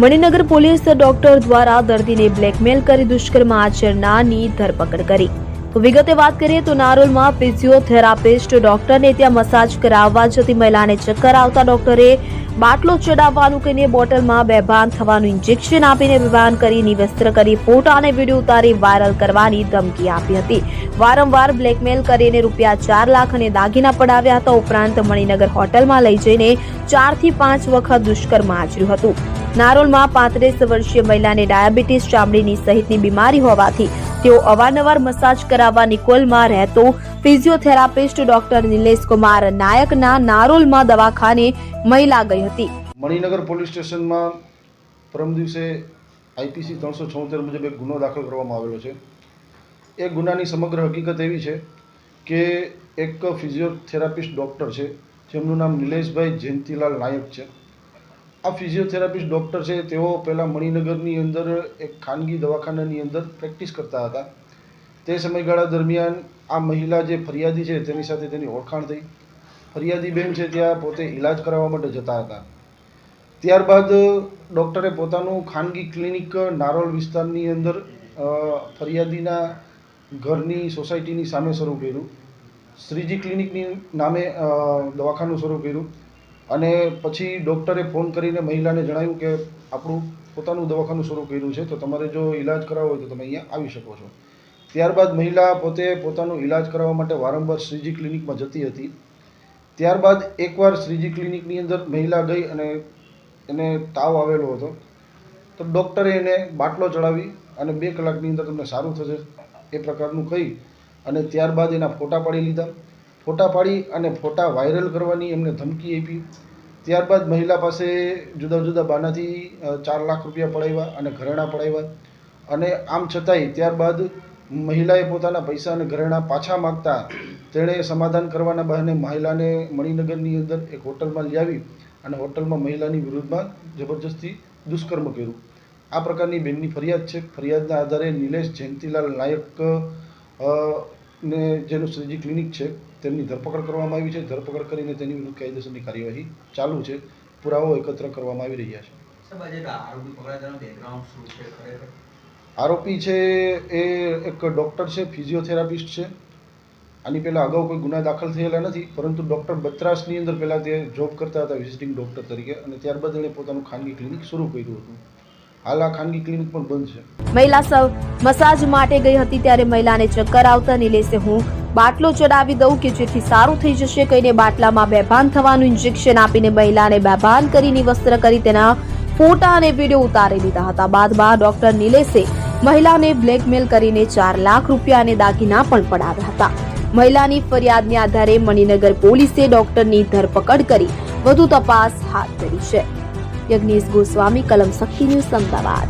Maninagar police doctor દ્વારા દર્દીને blackmail કરી દુષ્કર્મ આચરનારની ધરપકડ કરી. વિગતે વાત કરીએ તો નારોલમાં ફિઝિયોથેરાપિસ્ટ ડોક્ટરને ત્યાં મસાજ કરાવવા જતી મહિલાને ચક્કર આવતા ડોક્ટરે બાટલો ચડાવવાનું કહીને બોટલમાં બેભાન થવાનું ઇન્જેક્શન આપીને બેભાન કરી નિવસ્ત્ર કરી ફોટા અને વીડિયો ઉતારી વાયરલ કરવાની ધમકી આપી હતી. વારંવાર બ્લેકમેલ કરીને રૂપિયા ચાર લાખ અને દાગીના પડાવ્યા હતા. ઉપરાંત મણિનગર હોટલમાં લઈ જઈને ચારથી પાંચ વખત દુષ્કર્મ આચર્યું હતું. નારોલમાં પાંત્રીસ વર્ષીય મહિલાને ડાયાબિટીસ ચામડીની સહિતની બીમારી હોવાથી તેઓ અવારનવાર મસાજ કરાવવા નિકોલમાં રહેતો ફિઝિયોથેરાપિસ્ટ ડોક્ટર નિલેશ કુમાર નાયકના નારોલમાં દવાખાને મહિલા ગઈ હતી. મણિનગર પોલીસ સ્ટેશનમાં પરમ દિવસે આઈપીસી ત્રણસો છોતેર મુજબ એક ગુનો દાખલ કરવામાં આવેલો છે. એ ગુનાની સમગ્ર હકીકત એવી છે કે એક ફિઝિયોથેરાપિસ્ટ ડૉક્ટર છે, જેમનું નામ નિલેશભાઈ જયંતિલાલ નાયક છે. આ ફિઝિયોથેરાપિસ્ટ ડૉક્ટર છે, તેઓ પહેલાં મણિનગરની અંદર એક ખાનગી દવાખાનાની અંદર પ્રેક્ટિસ કરતા હતા. તે સમયગાળા દરમિયાન આ મહિલા જે ફરિયાદી છે, તેની સાથે તેની ઓળખાણ થઈ. ફરિયાદી બેન છે, ત્યાં પોતે ઈલાજ કરાવવા માટે જતા હતા. ત્યારબાદ ડૉક્ટરે પોતાનું ખાનગી ક્લિનિક નારોલ વિસ્તારની અંદર ફરિયાદીના ઘરની સોસાયટીની સામે શરૂ કર્યું. શ્રીજી ક્લિનિકની નામે દવાખાનું શરૂ કર્યું. અને પછી ડૉક્ટરે ફોન કરીને મહિલાને જણાવ્યું કે આપણું પોતાનું દવાખાનું શરૂ કર્યું છે, તો તમારે જો ઈલાજ કરાવવો હોય તો તમે અહીંયા આવી શકો છો. ત્યારબાદ મહિલા પોતે પોતાનું ઈલાજ કરાવવા માટે વારંવાર શ્રીજી ક્લિનિકમાં જતી હતી. ત્યારબાદ એકવાર શ્રીજી ક્લિનિકની અંદર મહિલા ગઈ અને એને તાવ આવેલો હતો. તો ડૉક્ટરે એને બાટલો ચડાવી અને બે કલાકની અંદર તમને સારું થશે એ પ્રકારનું કહી અને ત્યારબાદ એના ફોટા પાડી લીધા. ફોટા પાડી અને ફોટા વાયરલ કરવાની એમને ધમકી આપી. ત્યારબાદ મહિલા પાસે જુદા જુદા બાનાથી ચાર લાખ રૂપિયા પડાવ્યા અને ઘરેણાં પડાવ્યા. અને આમ છતાંય ત્યારબાદ મહિલાએ પોતાના પૈસા અને ઘરેણાં પાછા માગતા તેણે સમાધાન કરવાના બહાને મહિલાને મણિનગરની અંદર એક હોટલમાં લઈ અને હોટલમાં મહિલાની વિરુદ્ધમાં જબરજસ્તી દુષ્કર્મ કર્યું. આ પ્રકારની બેનની ફરિયાદ છે. ફરિયાદના આધારે નિલેશ જયંતિલાલ નાયક ને જેનું શ્રીજી ક્લિનિક છે તેમની ધરપકડ કરવામાં આવી છે. ધરપકડ કરીને તેની વિરુદ્ધ કાયદેસરની કાર્યવાહી ચાલુ છે. પુરાવો એકત્ર કરવામાં આવી રહ્યા છે. આરોપી છે એ એક ડૉક્ટર છે ફિઝિયોથેરાપિસ્ટ છે. આની પહેલાં અગાઉ કોઈ ગુના દાખલ થયેલા નથી પરંતુ ડૉક્ટર બત્રાસની અંદર પહેલાં તે જોબ કરતા હતા વિઝિટિંગ ડૉક્ટર તરીકે. અને ત્યારબાદ એણે પોતાનું ખાનગી ક્લિનિક શરૂ કર્યું હતું. હાલ આ ખાનગી ક્લિનિક પણ બંધ છે. મહિલા મસાજ માટે ગઈ હતી ત્યારે મહિલાને ચક્કર આવતા નિલેશે હું બાટલો ચડાવી દઉં કે જેથી સારું થઈ જશે કહીને બાટલામાં બેભાન થવાનું ઇન્જેક્શન આપીને મહિલાને બેભાન કરીને વસ્ત્ર કરી તેના ફોટા અને વીડિયો ઉતારી લીધા હતા. બાદમાં ડોક્ટર નિલેશે મહિલાને બ્લેકમેલ કરીને ચાર લાખ રૂપિયા અને દાગીના પણ પડાવ્યા હતા. મહિલાની ફરિયાદને આધારે મણિનગર પોલીસે ડોક્ટરની ધરપકડ કરી વધુ તપાસ હાથ ધરી છે. યજ્ઞેશ ગોસ્વામી, કલમ શક્તિ ન્યૂઝ અમદાવાદ.